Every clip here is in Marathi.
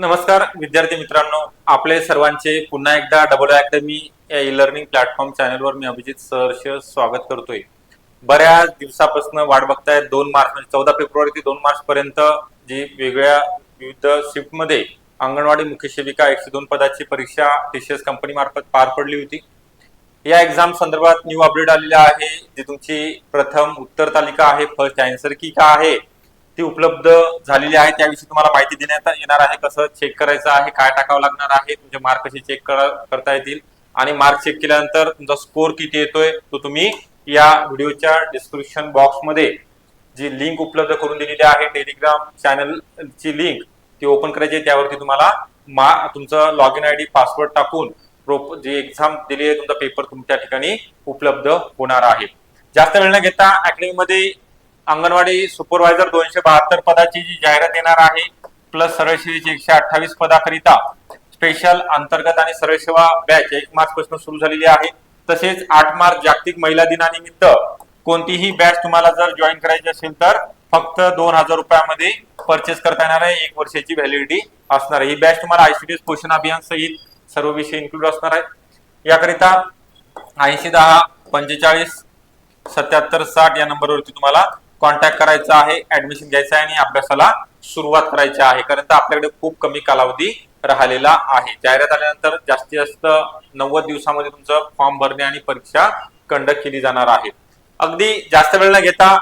नमस्कार विद्यार्थी मित्रांनो. आपले सर्वांचे पुन्हा एकदा डबल अकॅडमी या ई लर्निंग प्लॅटफॉर्म चॅनलवर मी अभिजित सहर्ष स्वागत करतोय. बऱ्याच दिवसापासून वाट बघताय दोन मार्च म्हणजे चौदा फेब्रुवारी ते दोन मार्च पर्यंत जी वेगळ्या विविध शिफ्टमध्ये अंगणवाडी मुख्य सेविका एकशे दोन पदाची परीक्षा टीसीएस कंपनी मार्फत पार पडली होती. या एक्झाम संदर्भात न्यू अपडेट आलेला आहे. जी तुमची प्रथम उत्तर तालिका आहे फर्स्ट आन्सर की का आहे? ती उपलब्ध झालेली आहे. त्याविषयी तुम्हाला माहिती देण्यात येणार आहे. कसं चेक करायचं आहे काय टाकावं लागणार आहे तुमचे मार्क कसे चेक करता येतील. आणि मार्क चेक केल्यानंतर तुमचा स्कोर किती येतोय तो तुम्ही या व्हिडिओच्या डिस्क्रिप्शन बॉक्समध्ये जी लिंक उपलब्ध करून दिलेली आहे टेलिग्राम चॅनलची लिंक ती ओपन करायची आहे. त्यावरती तुम्हाला मा तुमचं log in I D password टाकून प्रोप जी एक्झाम दिली आहे तुमचा पेपर तुमच्या ठिकाणी उपलब्ध होणार आहे. जास्त वेळ न घेता अकॅडमीमध्ये अंगणवाडी सुपरवायझर दोनशे बहात्तर पदाची जी जाहिरात येणार आहे प्लस सरळसेवेची एकशे अठ्ठावीस पदाकरिता स्पेशल अंतर्गत आणि सरळ सेवा बॅच एक मार्च पासून सुरू झालेली आहे. तसेच आठ मार्च जागतिक महिला दिनानिमित्त कोणतीही बॅच तुम्हाला जर जॉईन करायची असेल तर फक्त दोन हजार रुपयामध्ये परचेस करता येणार आहे. एक वर्षाची व्हॅलिडिटी असणार आहे. ही बॅच तुम्हाला आयसीडीएस पोषण अभियान सहित सर्व विषय इन्क्लूड असणार आहे. याकरिता ऐंशी दहा पंचेचाळीस सत्याहत्तर साठ या नंबरवरती तुम्हाला कॉन्टॅक्ट करायचा आहे ऍडमिशन घ्यायचं आहे आणि अभ्यासाला सुरुवात करायची आहे. कारण तर आपल्याकडे खूप कमी कालावधी राहिलेला आहे. जाहिरात आल्यानंतर जास्तीत जास्त नव्वद दिवसामध्ये तुमचं फॉर्म भरणे आणि परीक्षा कंडक्ट केली जाणार आहे. अगदी जास्त वेळ न घेता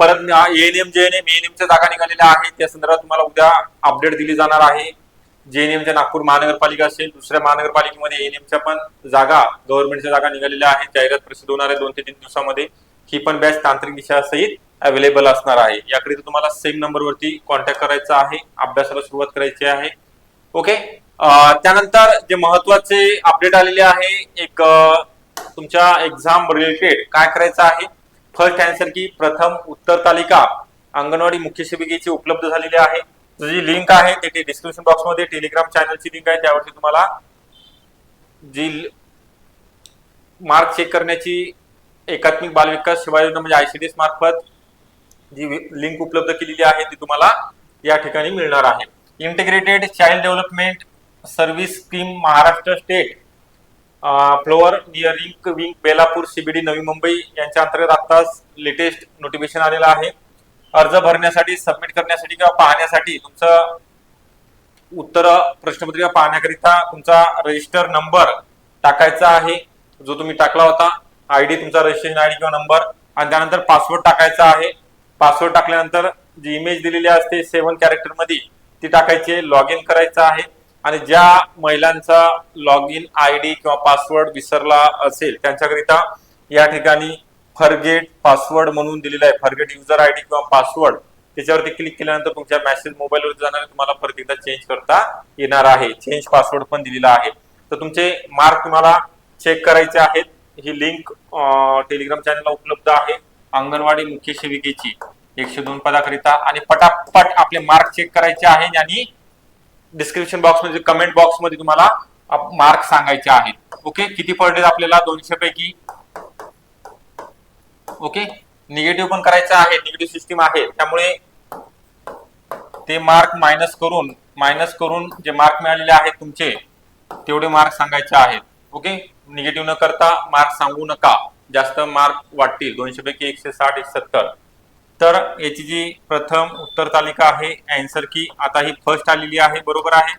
परत एएनएम जेएनएम एएनएमच्या जागा निघालेल्या आहेत. त्या संदर्भात तुम्हाला उद्या अपडेट दिली जाणार आहे. जेएनएमच्या नागपूर महानगरपालिका असेल दुसऱ्या महानगरपालिकेमध्ये एएनएमच्या पण जागा गव्हर्नमेंटच्या जागा निघालेल्या आहेत. जाहिरात प्रसिद्ध होणार आहे दोन ते तीन दिवसामध्ये. ही पण बॅच तांत्रिक विषयासहित अवेलेबल असणार आहे. याकडे तुम्हाला सेम नंबरवरती कॉन्टॅक्ट करायचा आहे. अभ्यासाला सुरुवात करायची आहे. ओके त्यानंतर जे महत्त्वाचे अपडेट आलेले आहे एक तुमच्या एक्झाम रिलेटेड काय करायचं आहे? फर्स्ट आन्सर की प्रथम उत्तर तालिका अंगणवाडी मुख्य सेविकेची उपलब्ध झालेली आहे. जी लिंक आहे ते डिस्क्रिप्शन बॉक्समध्ये टेलिग्राम चॅनलची लिंक आहे. त्यावरती तुम्हाला जी मार्क चेक करण्याची एकात्मिक बालविकास सेवा योजना म्हणजे आयसीडीएस मार्फत जी लिंक उपलब्ध केलेली आहे ती तुम्हाला या ठिकाणी मिळणार आहे. Integrated child development service scheme Maharashtra state floor near rink wing Belapur CBD Navi Mumbai यांच्या अंतर्गत आताच लेटेस्ट नोटिफिकेशन आलेलं आहे. अर्ज भरण्यासाठी सबमिट करण्यासाठी किंवा पाहण्यासाठी तुमचं उत्तर प्रश्नपत्रिका पाहण्याकरिता तुमचा रजिस्टर नंबर टाकायचा आहे. जो तुम्ही टाकला होता आयडी तुमचा रजिस्ट्रेशन आयडी किंवा नंबर आणि त्यानंतर पासवर्ड टाकायचा आहे. पासवर्ड टाकल्यानंतर जी इमेज दिलेली असते सेवन कॅरेक्टरमध्ये ती टाकायची लॉग इन करायचं आहे. आणि ज्या महिलांचा लॉग इन आय डी किंवा पासवर्ड विसरला असेल त्यांच्याकरिता या ठिकाणी फरगेट पासवर्ड म्हणून दिलेला आहे. फरगेट युजर आय डी किंवा पासवर्ड त्याच्यावरती क्लिक केल्यानंतर तुमच्या मेसेज मोबाईलवरती जाणार तुम्हाला परत एकदा चेंज करता येणार आहे. चेंज पासवर्ड पण दिलेला आहे. तर तुमचे मार्क तुम्हाला चेक करायचे आहेत. ही लिंक टेलिग्राम चॅनलला उपलब्ध आहे. अंगणवाडी मुख्य सेविकेची. एकशे दोन पदाकरिता आणि पटापट आपले मार्क चेक करायचे आहे आणि डिस्क्रिप्शन बॉक्समध्ये कमेंट बॉक्समध्ये तुम्हाला मार्क सांगायचे आहेत. ओके किती पडले आपल्याला? दोनशे पैकी. ओके निगेटिव्ह पण करायचं आहे. निगेटिव्ह सिस्टीम आहे. त्यामुळे ते मार्क मायनस करून मायनस करून जे मार्क मिळालेले आहेत तुमचे तेवढे मार्क सांगायचे आहेत. ओके निगेटिव्ह न करता मार्क सांगू नका. जास्त मार्क वाटतील. दोनशे पैकी एकशे साठ एकशे सत्तर. तर याची जी प्रथम उत्तर तालिका आहे अँसर की आता ही फर्स्ट आलेली आहे बरोबर आहे.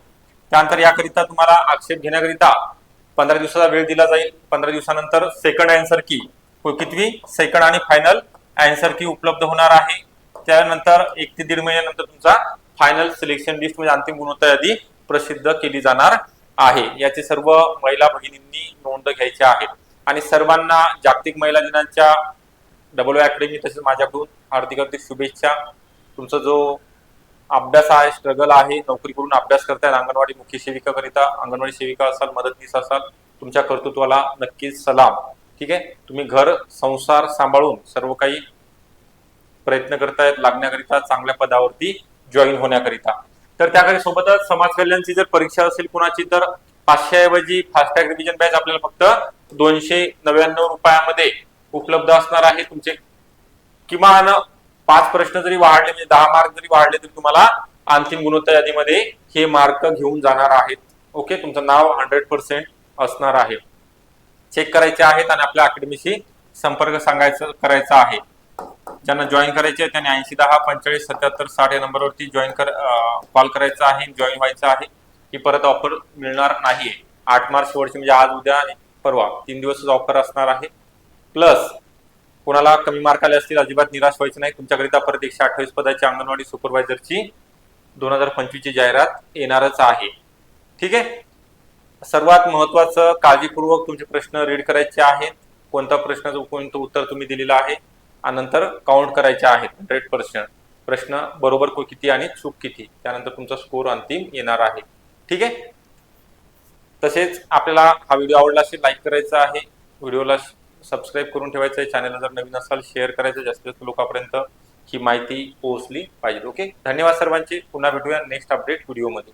त्यानंतर याकरिता तुम्हाला आक्षेप घेण्याकरिता पंधरा दिवसाचा वेळ दिला जाईल. पंधरा दिवसानंतर सेकंड अँसर की हो, कितवी? सेकंड आणि फायनल अँसर की उपलब्ध होणार आहे. त्यानंतर एक ते दीड महिन्यानंतर तुमचा फायनल सिलेक्शन लिस्ट म्हणजे अंतिम गुणवत्ता यादी प्रसिद्ध केली जाणार आहे. याचे सर्व महिला भगिनींनी नोंद घ्यायची आहे आणि सर्वांना जागतिक महिला दिनाच्या डबल ओ अकॅडमी तसेच माझ्याकडून हार्दिक हार्दिक शुभेच्छा. तुमचा जो अभ्यास आहे स्ट्रगल आहे नोकरी करून अभ्यास करताय अंगणवाडी मुख्य सेविकाकरिता अंगणवाडी सेविका असाल मदतनीस असाल तुमच्या कर्तृत्वाला नक्कीच सलाम. ठीक आहे? तुम्ही घर संसार सांभाळून सर्व काही प्रयत्न करतायत लागण्याकरिता चांगल्या पदावरती जॉईन होण्याकरिता. तर त्याकडे सोबतच समाज कल्याणची जर परीक्षा असेल कुणाची तर पाचशे ऐवजी फास्टॅग रिव्हिजन बॅच आपल्याला फक्त दोनशे नव्याण्णव रुपयामध्ये उपलब्ध असणार आहे तुमचे? किमान पाच प्रश्न जरी वाढले म्हणजे दहा मार्क जरी वाढले तरी तुम्हाला अंतिम गुणवत्ता यादीमध्ये हे मार्क घेऊन जाणार आहेत. ओके तुमचं नाव हंड्रेड पर्सेंट असणार आहे. चेक करायचे आहेत आणि आपल्या अकॅडमीशी संपर्क सांगायचं करायचा आहे. ज्यांना जॉईन करायचे आहे त्यांनी ऐंशी दहा पंचेचाळीस सत्याहत्तर साठ या नंबरवरती जॉईन कर कॉल करायचा आहे जॉईन व्हायचं आहे. ही परत ऑफर मिळणार नाहीये. आठ मार्च शेवटची म्हणजे आज उद्या आणि परवा. तीन दिवसच ऑफर असणार आहे. प्लस कोणाला कमी मार्क आले असतील अजिबात निराश व्हायचं नाही. तुमच्याकरिता परत एकशे अठ्ठावीस पदाची अंगणवाडी सुपरवायझरची दोन हजार पंचवीसची जाहिरात येणारच आहे. ठीक आहे? सर्वात महत्वाचं काळजीपूर्वक तुमचे प्रश्न रीड करायचे आहेत. कोणता प्रश्नाचं कोणतं उत्तर तुम्ही दिलेलं आहे? आणि नंतर काउंट करायचे आहेत. हंड्रेड पर्सेंट प्रश्न बरोबर को- किती आणि चूक किती? त्यानंतर तुमचा स्कोर अंतिम येणार आहे. ठीक आहे? तसेच आपल्याला हा व्हिडिओ आवडला असेल लाईक करायचा आहे. व्हिडिओला सबस्क्राईब करून ठेवायचं आहे. चॅनलला जर नवीन असाल शेअर करायचं जास्तीत जास्त लोकांपर्यंत ही माहिती पोहोचली पाहिजे. ओके धन्यवाद सर्वांचे. पुन्हा भेटूया नेक्स्ट अपडेट व्हिडिओमध्ये